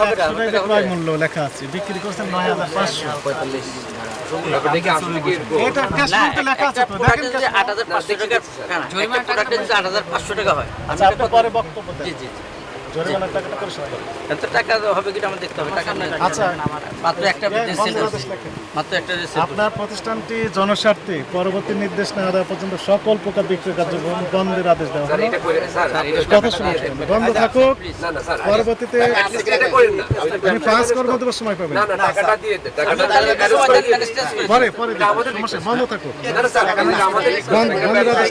হবে না, একশো টাকা ক্রয় মূল্য লেখা আছে বিক্রি করছেন নয় হাজার পাঁচশো। আট হাজার টাকা হ্যাঁ, আট হাজার পাঁচশো টাকা হয়। আচ্ছা আপনি এটা পরে বক্তব্য জি জি। এত টাকা হবে কিনা আমার দেখতে হবে টাকা আচ্ছা মাত্র একটা। মাত্র একটা আপনার প্রতিষ্ঠানটি জনস্বার্থে পরবর্তী নির্দেশ না দেওয়া পর্যন্ত সকল প্রকার বিক্রয় কার্যক্রম বন্ধের আদেশ দেওয়া হলো কথা শুনেছেন বন্ধ থাকুক পরবর্তীতে আপনি পাঁচ কর্মদিবস সময় পাবেন পরে পরে সমস্যা বন্ধ থাকুক বন্ধের আদেশ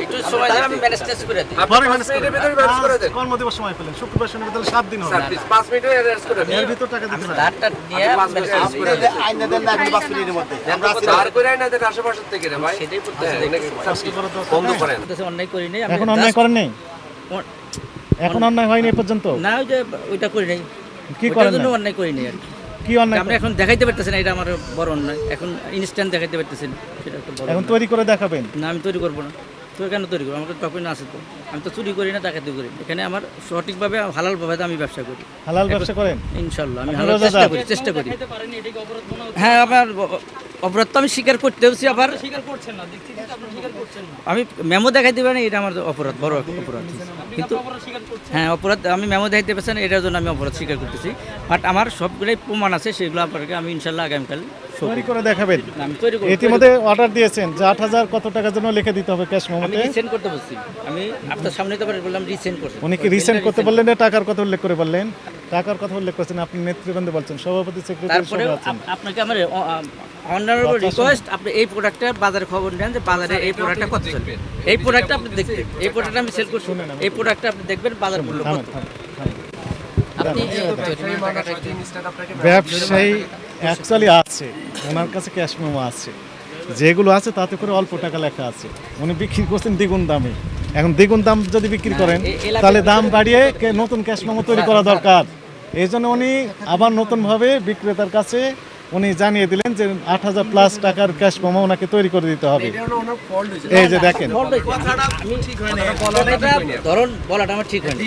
একটু সময় দেন আমি ম্যানেজ করে দিই পরে কর্মদিবস সময় পেলেন? শুক্রবার শনিবার তাহলে সাত দিন হবে এর ভিতর টাকা দিতে হবে নিয়ে করে অন্যায় করি নাই এখন অন্যায় করেন নেই? এখন অন্যায় হয়নি পর্যন্ত? না ওই যে ওইটা করি নাই। কি করেন জন্য? অন্যায় করি নাই আর কি। কি অন্যায় আপনি এখন দেখাইতে পারতেছেন এটা আমার বড় অন্যায়। এখন ইনস্ট্যান্ট দেখাইতে পারতেছেন সেটা একটা বড় এখন তৈরি করে দেখাবেন। না আমি তৈরি করব না। তো কেন তৈরি করব আমাকে টপিন আছে তো। আমি তো চুরি করি না তাকে ডাকাতি করি। না। এখানে আমার সঠিকভাবে হালালভাবে আমি ব্যবসা করি। হালাল ব্যবসা করেন? ইনশাল্লাহ আমি হালাল চেষ্টা করি চেষ্টা করি। হ্যাঁ আমার অপরাধ তো আমি স্বীকার করতেওছি আবার। আমি মেমো দেখাই দিবেন এটা আমার অপরাধ বড় অপরাধ। কিন্তু হ্যাঁ অপরাধ আমি মেমো দেখাইতে পারছেন এটার জন্য আমি অপরাধ স্বীকার করতেছি। বাট আমার সবগুলোই প্রমাণ আছে সেগুলো আপনাকে আমি ইনশাল্লাহ আগামীকাল তৈরি করে দেখাবেন। আমি ইতিমধ্যে অর্ডার দিয়েছেন যে আট হাজার কত টাকার জন্য লিখে দিতে হবে ক্যাশ আমি মেমোতে রিসেন্ট করতে বলছি। আমি আপনার সামনে তো বললাম রিসেন্ট করতে। উনি কি রিসেন্ট করতে বললেন না টাকার কথা উল্লেখ করে বললেন? টাকার কথা উল্লেখ করছেন আপনি নেতৃবৃন্দে বলছেন সভাপতি সেক্রেটারি তারপরে সবাই আছেন আপনাকে আমার অনারেবল রিকোয়েস্ট আপনি এই প্রোডাক্টটা বাজারে খবর নেন যে বাজারে এই প্রোডাক্টটা কত চলে। এই প্রোডাক্টটা আপনি দেখবেন এই প্রোডাক্টটা আমি সেল করছি। এই প্রোডাক্টটা আপনি দেখবেন বাজার মূল্য কত। ব্যবসায়ী অ্যাকচুয়ালি আছে। ওনার কাছে ক্যাশ মেমো আছে। যেগুলো আছে তাতে করে অল্প টাকা লেখা আছে। উনি বিক্রি করছেন দ্বিগুণ দামে। এখন দ্বিগুণ দাম যদি বিক্রি করেন তাহলে দাম বাড়িয়ে কে- নতুন ক্যাশ মেমো তৈরি করা দরকার। এই জন্য উনি আবার নতুনভাবে বিক্রেতার কাছে উনি জানিয়ে দিলেন যে আট হাজার প্লাস টাকার ক্যাশ মেমো ওনাকে তৈরি করে দিতে হবে। এই যে দেখেন। ধরুন বলাটা আমার ঠিক হয়নি।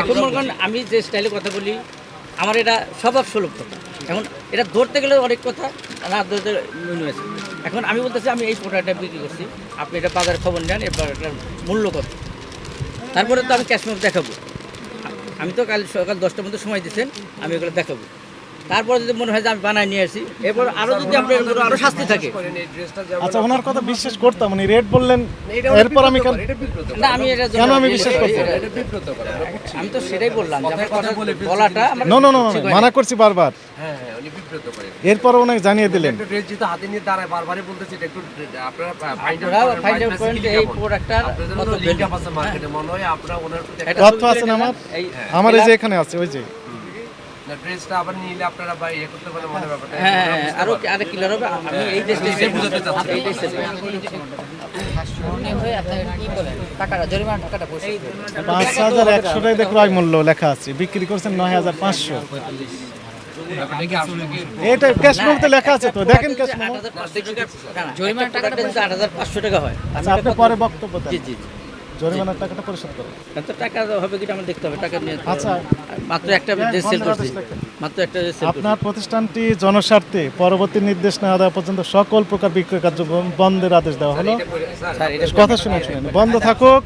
এখন মনে করেন আমি যে স্টাইলে কথা বলি আমার এটা স্বভাব সুলভ কথা এখন এটা ধরতে গেলে অনেক কথা না ধরতে মনে হয়েছে। এখন আমি বলতেছি আমি এই প্রোডাক্টটা বিক্রি করছি। আপনি এটা বাজারে খবর নেন এই প্রোডাক্টটার মূল্য কত। তারপরে তো আমি ক্যাশমেট দেখাবো। আমি তো কাল সকাল দশটার মধ্যে সময় দিচ্ছেন আমি ওগুলো দেখাবো। তারপরে যদি মনে হয় যে আমি বানায় নিয়ে আসি এরপর আরও যদি আপনার আরও শাস্তি থাকে। আচ্ছা ওনার কথা বিশ্বাস করতাম উনি রেট বললেন এরপর আমি কেন না আমি এটা কেন আমি বিশ্বাস করব? আমি তো সেটাই বললাম যে আমার কথা বলাটা নো নো নো মানা করছি বারবার। হ্যাঁ হ্যাঁ উনি বিব্রত করেন এরপর ওনাকে জানিয়ে দিলেন। যেহেতু হাতে নিয়ে দাঁড়ায় বারবারই বলতেছি এটা একটু আপনারা ফাইন্ড করেন এই প্রোডাক্টটার কত লিঙ্ক আছে মার্কেটে মনে হয় আপনারা ওনার তথ্য আছে না আমার? আমার এই যে এখানে আছে ওই যে। ড্রেসটা আবার নিলে আপনারা বা ইয়ে করতে পারেন মনে ব্যাপারটা। হ্যাঁ হ্যাঁ, হ্যাঁ, আরও আরেক কিলার হবে আমি এই দেশটা বুঝাতে চাচ্ছি। এইটাই sell করি। টাকাটা জরিমানা টাকাটা পয়সা পাঁচ হাজার একশো টাকা ক্রয় মূল্য লেখা আছে। বিক্রি করছেন নয় হাজার পাঁচশো। এটা ক্যাশ লেখা আছে তো। দেখেন ক্যাশ জরিমানা টাকাটা টাকা হয় আচ্ছা আপনি পরে বক্তব্য দেন। জি জি জি। জরিমানার টাকাটা পরিশোধ এত টাকা হবে কিনা আমার দেখতে হবে টাকা নিয়ে আচ্ছা। মাত্র একটা ড্রেস সেল করছি মাত্র একটা ড্রেস আপনার প্রতিষ্ঠানটি জনস্বার্থে পরবর্তী নির্দেশ না দেওয়া পর্যন্ত সকল প্রকার বিক্রয় কার্যক্রম বন্ধের আদেশ দেওয়া হলো। স্যার স্যার এটা কথা শুনে শুনেন বন্ধ থাকুক।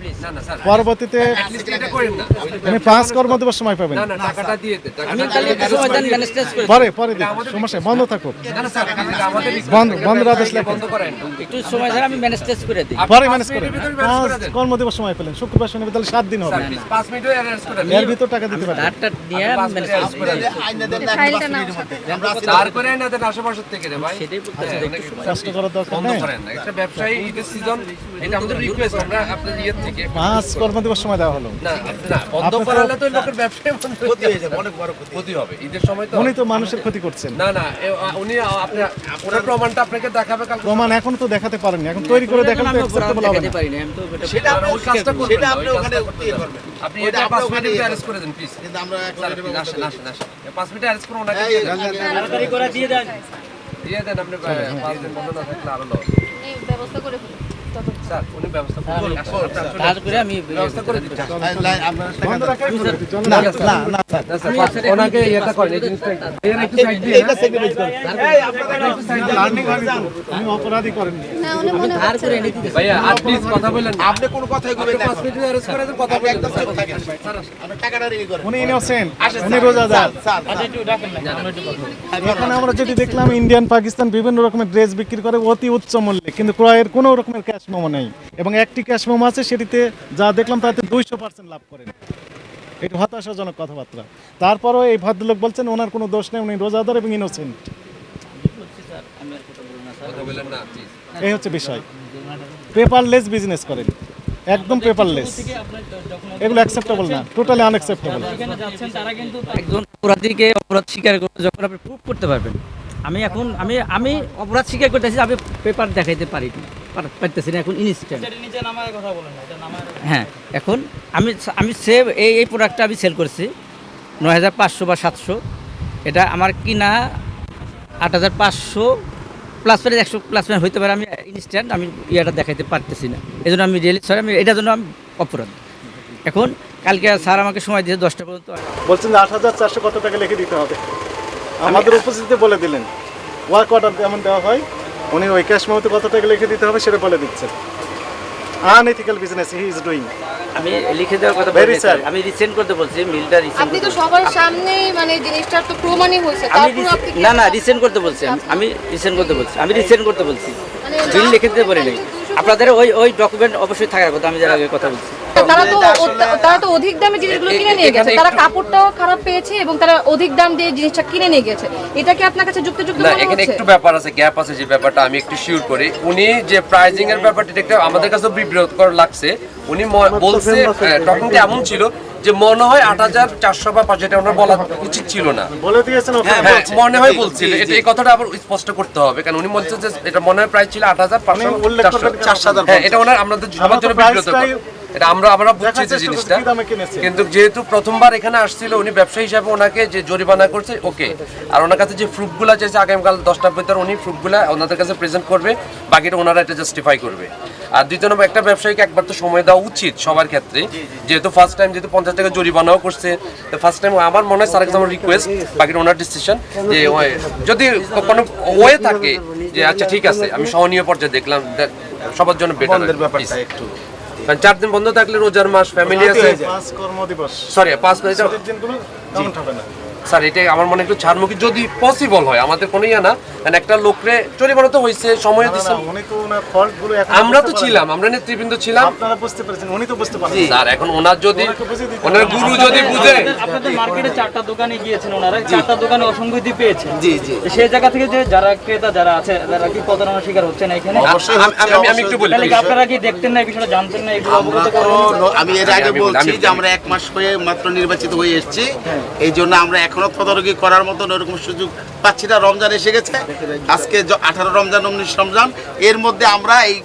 পরবর্তীতে আপনি পাঁচ কর্মদিবস সময় পাবেন। না না টাকাটা দিয়ে দেন আমি টাকাটা তাহলে একটু সময় দেন ম্যানেজ টেস্ট করে। পরে পরে দিন। সমস্যা বন্ধ থাকুক। না না স্যার এটা আমাদের বন্ধ বন্ধের আদেশ লেখেন। একটু সময় আমি ম্যানেজ করে দিই। পরে ম্যানেজ করে পাঁচ। কর্মদিবস সময় পেলেন? শুক্রবার শনিবার তাহলে সাত দিন হবে। স্যার প্লিজ 5 মিনিটও অ্যারেঞ্জ করে দেন এর ভিতর টাকা দিতে পারবেন। তারটা নিয়ে পাঁচ ম্যানেজ মিনিট টেস্ট করে দিই ফাইলটা নাও। দাঁড় করে না দেন আশেপাশের থেকে রে ভাই। সেটাই বলতেছি যে একটু সময় কষ্ট করার দরকার নেই? করেন না। একটা ব্যবসায়ী ঈদের সিজন এটা আমাদের রিকোয়েস্ট আমরা আপনার ইয়ের থেকে। পাঁচ কর্মদিবস সময় দেওয়া হলো। না না বন্ধ আপনি তো- করালে তো লোকের ব্যবসায় বন্ধ ক্ষতি হয়ে যাবে। অনেক বড় ক্ষতি। হবে। ঈদের সময় তো উনি তো মানুষের ক্ষতি করছেন। না না উনি প্রমাণটা আপনাকে দেখাবে প্রমাণ এখন তো দেখাতে পারেননি। এখন তৈরি করে দেখাতে না। পারি না আমি তো কাজটা করবেন সেটা আপনি ওখানে করবেন আপনি এটা 5 মিনিট অ্যারেস্ট করে দেন প্লিজ কিন্তু আমরা আসেন আসেন আসেন 5 মিনিট অ্যারেস্ট করুন ওনাকে তাড়াতাড়ি করে দিয়ে দেন দিয়ে দেন আপনি 5 দিন বন্ধ না থাকলে আরও লস এই ব্যবস্থা করে ফেলো তত স্যার উনি ব্যবস্থা করে আমি ব্যবস্থা করে দিচ্ছেন বন্ধ রাখাই ভালো। না না না না, স্যার, ওনাকে এটা করেন এই জিনিসটা এর একটু সাইড দিয়ে লার্নিং হয়নি তো। উনি অপরাধী করেননি না উনি মনে ধার করে এনে দিতে ভাইয়া আর প্লিজ কথা বলেন আপনি কোনো কথাই কইবেন না। পাঁচ অ্যারেস্ট করে কথা বলেন। না। আপনি টাকাটা রেডি করেন। উনি ইনোসেন্ট উনি রোজাদার। স্যার এখন আমরা যেটি দেখলাম ইন্ডিয়ান পাকিস্তান বিভিন্ন রকমের ড্রেস বিক্রি করে অতি উচ্চ মূল্যে কিন্তু ক্রয়ের কোনো রকমের ক্যাশ মোমো নেই। এবং একটি ক্যাশ মোমো আছে সেটিতে যা দেখলাম তাতে দুইশো পার্সেন্ট লাভ করেন। এটি হতাশাজনক কথাবার্তা। তারপরও এই ভদ্রলোক বলছেন ওনার কোনো দোষ নেই উনি রোজাদার এবং ইনোসেন্ট কথা বলেন না এই হচ্ছে বিষয়। পেপারলেস বিজনেস করেন। একদম পেপারলেস এগুলো অ্যাকসেপ্টেবল না। টোটালি আনএক্সেপ্টেবল একজন অপরাধীকে অপরাধ স্বীকার করতে যখন আপনি প্রুভ করতে পারবেন আমি এখন আমি আমি অপরাধ স্বীকার করতেছি আমি পেপার দেখাইতে পারি পার- পারতেছি না এখন ইনস্ট্যান্ট হ্যাঁ এখন আমি আমি সেভ এই এই প্রোডাক্টটা আমি সেল করছি নয় হাজার পাঁচশো বা সাতশো। এটা আমার কিনা আট হাজার পাঁচশো প্লাস প্লাস একশো প্লাস প্লাস হইতে পারে আমি ইনস্ট্যান্ট আমি ইয়েটা দেখাইতে পারতেছি না। এই জন্য আমি রিয়েলি স্যার আমি এটার জন্য আমি অপরাধ। এখন কালকে স্যার আমাকে সময় দিয়েছে দশটা পর্যন্ত। বলছেন যে আট হাজার চারশো কত টাকা লিখে দিতে হবে। আমাদের উপস্থিতিতে বলে দিলেন। ওয়ার্ক অর্ডার যেমন দেওয়া হয় উনি ওই ক্যাশ মতো কত টাকা লিখে দিতে হবে সেটা বলে দিচ্ছেন। Unethical business he is doing আমি লিখে দেওয়ার কথা বলি স্যার. আমি রিসেন্ট করতে বলছি মিলটা রিসেন্ট আপনি তো সবার সামনেই মানে জিনিসটার তো প্রমাণই হয়েছে আমি তারপর আপনি না না রিসেন্ট করতে বলছি আমি- আমি রিসেন্ট করতে বলছি আমি রিসেন্ট করতে বলছি। মিল বিল না- লিখে দিতে পারি নাই আপনাদের ওই ওই ডকুমেন্ট অবশ্যই থাকার কথা আমি যার আগে কথা বলছি। তারা তো তারা তো অধিক দামে জিনিসগুলো কিনে নিয়ে গেছে। তারা কাপড়টাও খারাপ পেয়েছে এবং তারা অধিক দাম দিয়ে জিনিসটা কিনে নিয়ে গেছে। এটা কি আপনার কাছে যুক্তিযুক্ত না মনে এখানে একটু ব্যাপার আছে গ্যাপ আছে যে ব্যাপারটা আমি একটু শিওর করি। উনি যে প্রাইজিং এর ব্যাপারটা একটা আমাদের কাছে বিব্রতকর লাগছে। উনি বলছে টকিংটা এমন ছিল যে মনে হয় আট হাজার চারশো বা পাঁচ ওনার বলা উচিত ছিল না। বলে দিয়েছেন হ্যাঁ মনে হয় বলছিল এটা এই কথাটা আবার স্পষ্ট করতে হবে কারণ উনি বলছে যে এটা মনে হয় প্রাইস ছিল আট হাজার পাঁচশো চারশো। হাজার হ্যাঁ এটা ওনার আমাদের সবার জন্য আমরা তো বিব্রতকর প্রাইসটাই এটা আমরা আমরা বুঝছি যে জিনিসটা। কিন্তু যেহেতু প্রথমবার এখানে আসছিল উনি ব্যবসায়ী হিসাবে ওনাকে যে জরিমানা করছে ওকে। আর ওনার কাছে যে ফ্রুটগুলো চাইছে আগামীকাল দশটার ভিতর উনি ফ্রুটগুলো ওনাদের কাছে প্রেজেন্ট করবে বাকিটা ওনারা এটা জাস্টিফাই করবে। আর দ্বিতীয় নম্বর একটা ব্যবসায়ীকে একবার তো সময় দেওয়া উচিত সবার ক্ষেত্রে। যেহেতু ফার্স্ট টাইম যেহেতু পঞ্চাশ টাকা জরিমানাও করছে তো ফার্স্ট টাইম আমার মনে হয় স্যার কাছে আমার রিকোয়েস্ট বাকিটা ওনার ডিসিশন যে যদি কোনো ওয়ে থাকে যে আচ্ছা ঠিক আছে আমি সহনীয় পর্যায়ে দেখলাম সবার জন্য বেটার ব্যাপারটা একটু। কারণ চার দিন বন্ধ থাকলে রোজার মাস ফ্যামিলি আছে। পাঁচ কর্মদিবস। সরি পাঁচ ছুটির দিনগুলো কাউন্ট হবে না। স্যার এটা আমার মনে একটু ছাড়মুখী যদি পসিবল হয় আমাদের কোনো ইয়া না কারণ একটা লোকরে জরিমানা তো হয়েছে সময় না, উনি তো ওনার ফল্টগুলো আমরা তো ছিলাম আমরা নেতৃবৃন্দ ছিলাম। আপনারা বুঝতে পেরেছেন উনি তো বুঝতে পারেন স্যার এখন ওনার যদি ওনার গুরু যদি বুঝে আপনাদের মার্কেটে চারটা দোকানে গিয়েছেন ওনারা চারটা দোকানে অসংগতি পেয়েছেন। জি জি। সেই জায়গা থেকে যে যারা ক্রেতা যারা আছে তারা কি প্রতারণার শিকার হচ্ছেন এখানে? অবশ্যই আমি- আমি- একটু বলি। তাহলে আপনারা কি দেখতেন না এই বিষয়টা জানতেন না এগুলো অবগত করেন আমি এর আগে বলছি যে আমরা এক মাস হয়ে মাত্র নির্বাচিত হয়ে এসেছি। এই জন্য আমরা এখনও তদারকি করার মতন ওরকম সুযোগ পাচ্ছি না। রমজান এসে গেছে। আজকে আঠারো রমজান উনিশ রমজান। এর মধ্যে আমরা এই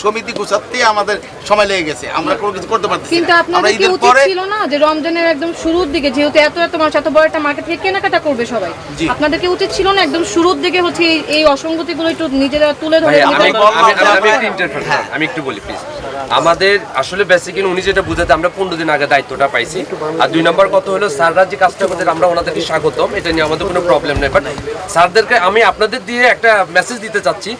সমিতি গুছাতেই আমাদের সময় লেগে গেছে। আমরা কোনো কিছু করতে পারছি কিন্তু আপনাদের কি উচিত ছিল না যে রমজানের একদম শুরুর দিকে যেহেতু এত এত মানুষ এত বড় একটা মার্কেট থেকে কেনাকাটা করবে সবাই। আপনাদের কি উচিত ছিল না একদম শুরুর দিকে হচ্ছে এই- অসঙ্গতিগুলো একটু নিজেরা তুলে ধরে ভাই, আমি নিতে- বললাম আমি- আমি- আমি যে- একটু interfere করি। আমি একটু বলি প্লিজ আমাদের আসলে বেসিক্যালি উনি যেটা বুঝাতে আমরা পনেরো দিন আগে দায়িত্বটা পাইছি। আর দুই নম্বর কত হলো, স্যাররা যে কাজটা করতে আমরা ওনাদেরকে স্বাগতম। এটা নিয়ে আমাদের কোনো প্রবলেম নেই। বাট স্যারদেরকে আমি আপনাদের দিয়ে একটা মেসেজ দিতে চাচ্ছি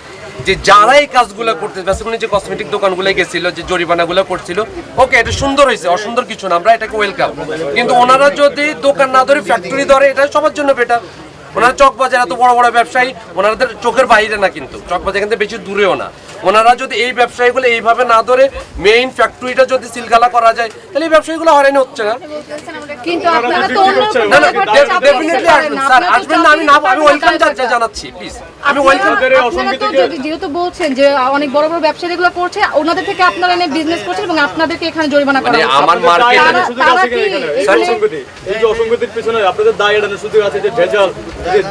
যে যারা এই কাজগুলো করতে বেসিক্যালি যে কসমেটিক দোকানগুলো গেছিল, যে জরিমানাগুলো করছিল ওকে এটা সুন্দর হয়েছে, অসুন্দর কিছু না, আমরা এটাকে ওয়েলকাম কিন্তু ওনারা যদি দোকান না ধরে ফ্যাক্টরি ধরে, এটা সবার জন্য বেটার ওনারা চকবাজার এত বড় বড় ব্যবসায়ী ওনাদের চোখের বাইরে না কিন্তু। চকবাজার কিন্তু বেশি দূরেও না। ওনারা যদি এই ব্যবসায়ীগুলো এইভাবে না ধরে মেইন ফ্যাক্টরিটা যদি সিলগালা করা যায় তাহলে এই ব্যবসায়ীগুলো হয়রানি হচ্ছে না। কিন্তু আপনারা তো না না প্রকার চাপ দিতে ডেফিনেটলি আসবেন। স্যার আসবেন না আমি না আমি ওয়েলকাম জানাচ্ছি প্লিজ আমি ওয়েলকাম আপনারা আপনারা তো যদি- যেহেতু বলছেন যে অনেক বড় বড় ব্যবসায়ী এগুলো করছে ওনাদের থেকে আপনারা এনে বিজনেস করছেন এবং আপনাদেরকে এখানে জরিমানা করা মানে হচ্ছে। আমার মার্কেটে তারা- তারা কি? এখানে- এই যে অসংগতির পিছনে আপনাদের দায় এড়ানোর সুযোগ আছে যে ভেজাল।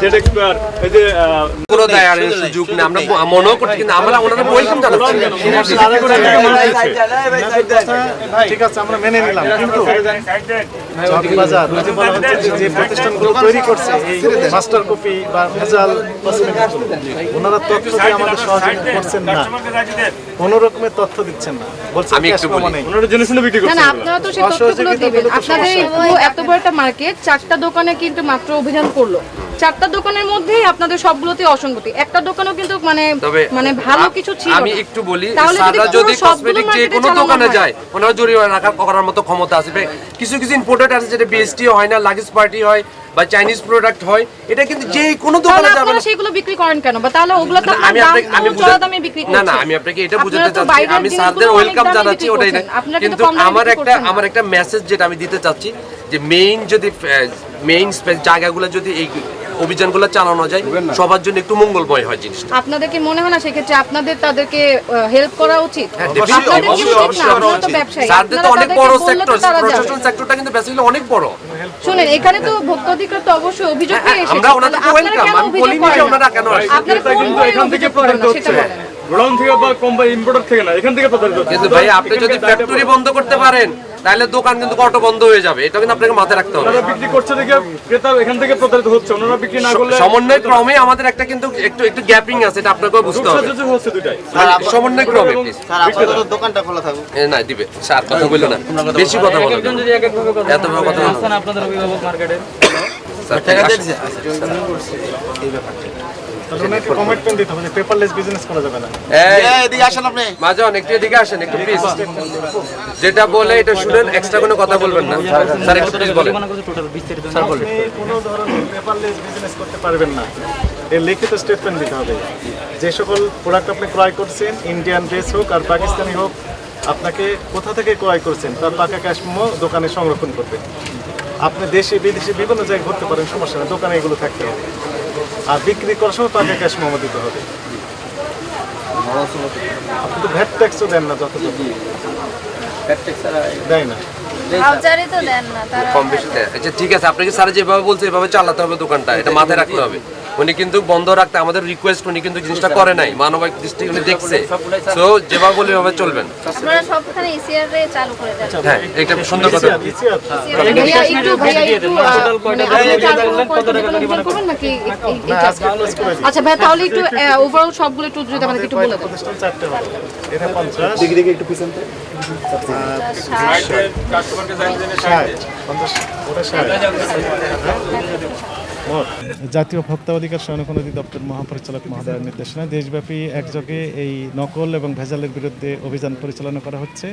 জেড এক্সপায়ার এই যে আহ, কোনো সুযোগ নেই আমরা মনেও করছি কিন্তু আমরা ওনাদের ওয়েলকাম জানাচ্ছি ঠিক আছে আমরা মেনে নিলাম কিন্তু চকবাজার যে বলা হচ্ছে যে যে প্রতিষ্ঠানগুলো তৈরি করছে এই মাস্টার কপি বা ভেজাল ওনারা তথ্য দিয়ে আমাদের সহযোগিতা করছেন না। কোনো রকমের তথ্য দিচ্ছেন না। বলছেন আমি একটু বলি। ওনারা জেনে শুনে বিক্রি না না আপনারা তো সেই তথ্যগুলো দেবেন। আপনাদের এত বড় একটা মার্কেট চারটা দোকানে কিন্তু মাত্র অভিযান করল। চারটা দোকানের মধ্যেই আপনাদের সবগুলোতে অসঙ্গতি। একটা দোকানও কিন্তু মানে মানে ভালো কিছু ছিল আমি একটু বলি পুরো যদি কসমেটিক যে কোনো দোকানে। যায় ওনারা জরিমানা রাখার করার মতো ক্ষমতা আছে। কিছু কিছু ইম্পোর্টেড আছে যেটা বিএসটি হয় না লাগেজ পার্টি হয় বা চাইনিজ প্রোডাক্ট হয় এটা কিন্তু যে কোনো দোকানে যাবে আপনারা না। সেগুলো বিক্রি করেন কেন? বা তাহলে ওগুলো তো আমি আপনাকে আমি বুঝাতে দামে বিক্রি না না আমি আপনাকে এটা বুঝাতে চাচ্ছি। আমি স্যারদের ওয়েলকাম জানাচ্ছি ওটাই না। কিন্তু আমার একটা আমার একটা মেসেজ যেটা আমি দিতে চাচ্ছি যে মেইন যদি মেইন জায়গাগুলো যদি এই অভিযানগুলো চালানো যায় সবার জন্য একটু মঙ্গলময় হয় জিনিসটা। আপনাদের কি মনে হয় না সেক্ষেত্রে আপনাদের তাদেরকে হেল্প করা উচিত? হ্যাঁ, স্যারদের তো অনেক বড় সেক্টর প্রশাসন সেক্টরটা কিন্তু বেসিক্যালি অনেক বড়। শুনেন এখানে তো ভোক্তা অধিকার তো অবশ্যই অভিযোগ হ্যাঁ, এসেছে। আমরা ওনাদেরকে তাহলে ওয়েলকাম আমি অভিযোগ বলিনি? ওনারা কেন আসছে আপনারা কিন্তু এখান থেকে সেটা হচ্ছে। গোডাউন থেকে বা কোম্পানি ইম্পোর্টার থেকে না এখান থেকে প্রতারিত কিন্তু ভাই আপনি যদি ফ্যাক্টরি বন্ধ করতে পারেন তাহলে দোকান কিন্তু অটো বন্ধ হয়ে যাবে। এটা কিন্তু আপনাকে মাথায় রাখতে হবে। বিক্রি করছে দেখে ক্রেতা এখান থেকে প্রতারিত হচ্ছে ওনারা বিক্রি না করলে সমন্বয় ক্রমে আমাদের একটা কিন্তু একটু একটু গ্যাপিং আছে এটা আপনাকেও বুঝতে হবে। হচ্ছে দুটাই মানে সমন্বয় ক্রমে স্যার দোকানটা খোলা থাকুক। না দিবে। স্যার কথা বলল না। বেশি কথা বলো একজন যদি এক এক ভাবে কথা এত বড় কথা আপনাদের অভিভাবক মার্কেটে। স্যার, যাবে না এই, এই, এদিকে আসেন আপনি। মাজন একটু এদিকে আসেন একটু প্লিজ যেটা বলে এটা শুনেন এক্সট্রা কোনো কথা বলবেন না। স্যার একটু প্লিজ বলেন। কোনো ধরনের পেপারলেস বিজনেস করতে পারবেন না। এর লিখিত স্টেটমেন্ট দিতে হবে। যে সকল প্রোডাক্ট আপনি ক্রয় করছেন ইন্ডিয়ান ড্রেস হোক আর পাকিস্তানি হোক আপনাকে কোথা থেকে ক্রয় করছেন তার পাকা ক্যাশ দোকানে সংরক্ষণ করবেন আপনি দেশে বিদেশে বিভিন্ন জায়গায় ঘুরতে পারেন সমস্যা নেই দোকানে এগুলো থাকতে হবে। আর বিক্রি করার সময় তাকে ক্যাশ মোমো দিতে হবে। আপনি তো ভ্যাট ট্যাক্সও দেন না যতটা দেয় না। ভাউচারই তো দেন না তারা কম বেশি দেয়। আচ্ছা ঠিক আছে আপনাকে স্যার যেভাবে বলছে এভাবে চালাতে হবে দোকানটা এটা মাথায় রাখতে হবে। উনি কিন্তু বন্ধ রাখতে আমাদের রিকোয়েস্ট উনি কিন্তু জিনিসটা করে নাই মানবিক দৃষ্টি উনি দেখছে। তো যেভাবে বলে চলবেন। আপনারা সবখানে ইসিআর রে চালু করে দেন। হ্যাঁ এটা সুন্দর কথা। ভাইয়া একটু ভাইয়া একটু কত টাকা করবেন নাকি। আচ্ছা ভাই তাহলে একটু ওভারঅল সবগুলো একটু যদি বলে দেন। জাতীয় ভোক্তা অধিকার সংরক্ষণ অধিদপ্তর মহাপরিচালক মহোদয়ের নির্দেশনা দেশব্যাপী একযোগে এই নকল এবং ভেজালের বিরুদ্ধে অভিযান পরিচালনা করা হচ্ছে।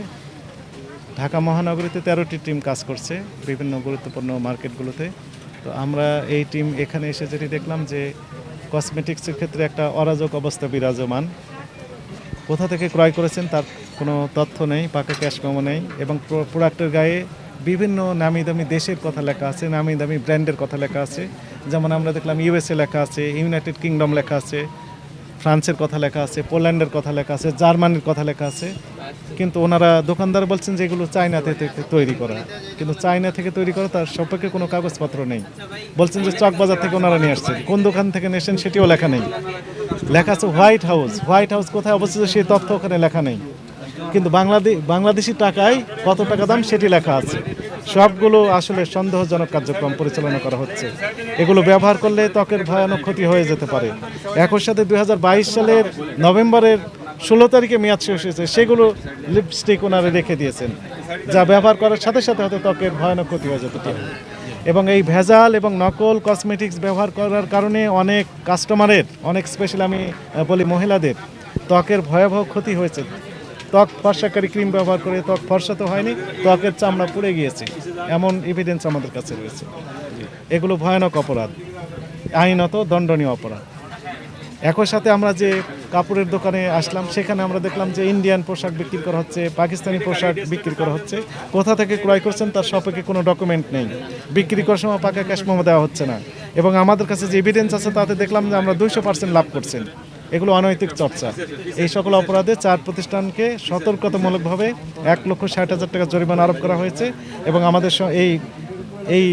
ঢাকা মহানগরীতে তেরোটি টিম কাজ করছে বিভিন্ন গুরুত্বপূর্ণ মার্কেটগুলোতে। তো আমরা এই টিম এখানে এসে যেটি দেখলাম যে কসমেটিক্সের ক্ষেত্রে একটা অরাজক অবস্থা বিরাজমান। কোথা থেকে ক্রয় করেছেন তার কোনো তথ্য নেই, পাকা ক্যাশ মেমো নেই এবং প্রোডাক্টের গায়ে বিভিন্ন নামি দামি দেশের কথা লেখা আছে নামি দামি ব্র্যান্ডের কথা লেখা আছে। যেমন আমরা দেখলাম ইউএসএ লেখা আছে ইউনাইটেড কিংডম লেখা আছে, ফ্রান্সের কথা লেখা আছে, পোল্যান্ডের কথা লেখা আছে, জার্মানির কথা লেখা আছে। কিন্তু ওনারা দোকানদার বলছেন যে এগুলো চায়নাতে থেকে তৈরি করা। কিন্তু চায়না থেকে তৈরি করা তার সম্পর্কে কোনো কাগজপত্র নেই। বলছেন যে চকবাজার থেকে ওনারা নিয়ে আসছেন কোন দোকান থেকে নিয়েছেন সেটিও লেখা নেই। লেখা আছে হোয়াইট হাউস হোয়াইট হাউস কোথায় অবস্থিত সেই তথ্য ওখানে লেখা নেই। কিন্তু বাংলাদেশ বাংলাদেশি টাকায় কত টাকা দাম সেটি লেখা আছে। সবগুলো আসলে সন্দেহজনক কার্যক্রম পরিচালনা করা হচ্ছে। এগুলো ব্যবহার করলে ত্বকের ভয়ানক ক্ষতি হয়ে যেতে পারে। একই সাথে দু হাজার বাইশ সালের নভেম্বরের ষোলো তারিখে মেয়াদ শেষ হয়েছে, সেগুলো লিপস্টিক ওনারা রেখে দিয়েছেন, যা ব্যবহার করার সাথে সাথে হয়তো ত্বকের ভয়ানক ক্ষতি হয়ে যেতে পারে। এবং এই ভেজাল এবং নকল কসমেটিক্স ব্যবহার করার কারণে অনেক কাস্টমারের, অনেক স্পেশাল আমি বলি মহিলাদের, ত্বকের ভয়াবহ ক্ষতি হয়েছে। ত্বক ফর্সাকারী ক্রিম ব্যবহার করে ত্বক ফর্সা তো হয়নি, ত্বকের চামড়া পুড়ে গিয়েছে। এমন এভিডেন্স আমাদের কাছে রয়েছে। এগুলো ভয়ানক অপরাধ। আইনত দণ্ডনীয় অপরাধ। একই সাথে আমরা যে কাপড়ের দোকানে আসলাম, সেখানে আমরা দেখলাম যে ইন্ডিয়ান পোশাক বিক্রি করা হচ্ছে, পাকিস্তানি পোশাক বিক্রি করা হচ্ছে। কোথা থেকে ক্রয় করছেন তার সপক্ষে কোনো ডকুমেন্ট নেই। বিক্রি করার সময় পাকা ক্যাশ দেওয়া হচ্ছে না। এবং আমাদের কাছে যে এভিডেন্স আছে, তাতে দেখলাম যে আমরা দুইশো পার্সেন্ট লাভ করছেন। এগুলো অনৈতিক চর্চা। এই সকল অপরাধে চার প্রতিষ্ঠানকে সতর্কতামূলকভাবে এক লক্ষ ষাট হাজার টাকা জরিমানা আরোপ করা হয়েছে এবং আমাদের এই এই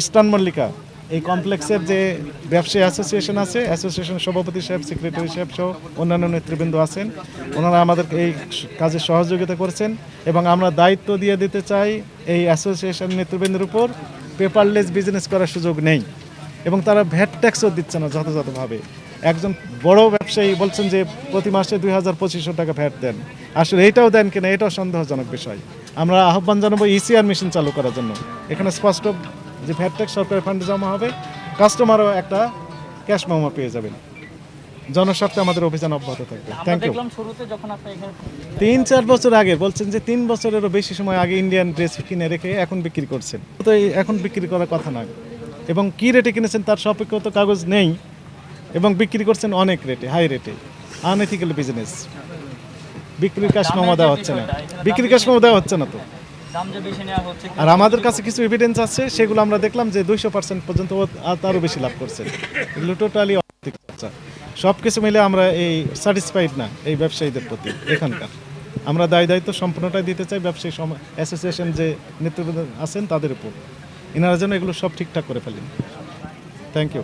ইস্টার্ন মল্লিকা, এই কমপ্লেক্সের যে ব্যবসায়ী অ্যাসোসিয়েশন আছে, অ্যাসোসিয়েশন সভাপতি সাহেব, সেক্রেটারি সাহেব সহ অন্যান্য নেতৃবৃন্দ আছেন। ওনারা আমাদেরকে এই কাজে সহযোগিতা করছেন এবং আমরা দায়িত্ব দিয়ে দিতে চাই এই অ্যাসোসিয়েশন নেতৃবৃন্দের উপর। পেপারলেস বিজনেস করার সুযোগ নেই এবং তারা ভ্যাট ট্যাক্সও দিচ্ছে না যথাযথভাবে। একজন বড় ব্যবসায়ী বলছেন যে প্রতি মাসে দুই হাজার পঁচিশশো টাকা ফ্যাট দেন। আসলে এটাও দেন কিনা এটাও সন্দেহজনক বিষয়। আমরা আহ্বান জানাব ইসিআর মেশিন চালু করার জন্য। এখানে স্পষ্ট যে ভ্যাট ট্যাক্স সরকারি ফান্ডে জমা হবে কাস্টমারও একটা ক্যাশ মামা পেয়ে যাবেন। জনস্বার্থে আমাদের অভিযান অব্যাহত থাকবে। থ্যাংক ইউ তিন চার বছর আগে বলছেন যে তিন বছরেরও বেশি সময় আগে ইন্ডিয়ান ড্রেস কিনে রেখে এখন বিক্রি করছেন। তো এখন বিক্রি করার কথা না এবং কি রেটে কিনেছেন তার সাপেক্ষ তো কাগজ নেই। এবং বিক্রি করছেন অনেক রেটে হাই রেটে আনএথিক্যাল বিজনেস বিক্রির কাজ মামা দেওয়া হচ্ছে না। বিক্রির কাজ মামা দেওয়া হচ্ছে না তো। আর আমাদের কাছে কিছু এভিডেন্স আছে সেগুলো আমরা দেখলাম যে দুইশো পার্সেন্ট পর্যন্ত তারও বেশি লাভ করছে। এগুলো টোটালি সব কিছু মিলে আমরা এই স্যাটিসফাইড না এই ব্যবসায়ীদের প্রতি এখানকার। আমরা দায় দায়িত্ব সম্পূর্ণটাই দিতে চাই ব্যবসায়ী সম অ্যাসোসিয়েশন যে নেতৃবৃন্দ আছেন তাদের উপর। এনারা যেন এগুলো সব ঠিকঠাক করে ফেলেন। Thank you